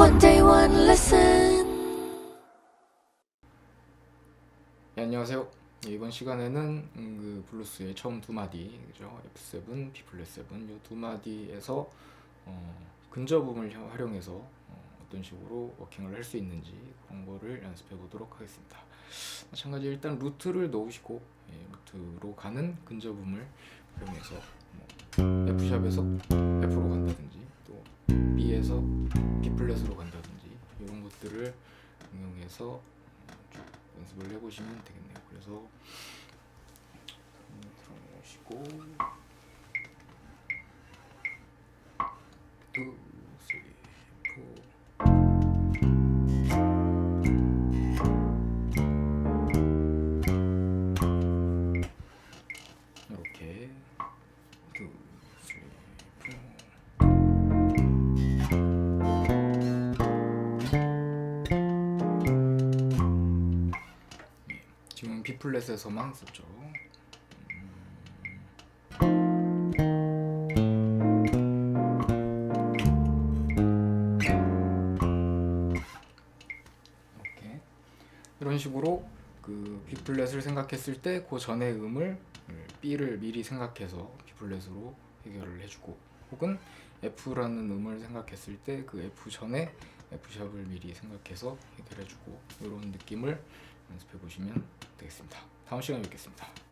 One day, one lesson. 네, 안녕하세요. 네, 이번 시간에는 음, 그 블루스의 처음 두 마디, 그죠? F7, B 플랫 7, 이두 마디에서 어, 근접음을 혀- 활용해서 어, 어떤 식으로 워킹을 할 수 있는지 그런 거를 연습해 보도록 하겠습니다. 마찬가지 일단 루트를 넣으시고 예, 루트로 가는 근접음을 활용해서 뭐 F샵에서 F로 간다든지 또 B에서 B 플랫으로 간다든지 이런 것들을 응용해서 어, 쭉 연습을 해보시면 되겠네요. 그래서 음, 들어오시고 투, 지금 B 플랫에서만 썼죠. 이렇게 이런 식으로 그 B 플랫을 생각했을 때 그 전의 음을 B를 미리 생각해서 B 플랫으로 해결을 해주고 혹은 F라는 음을 생각했을 때 그 F 전에 F 샵을 미리 생각해서 해결해주고 이런 느낌을 연습해 보시면 되겠습니다. 다음 시간에 뵙겠습니다.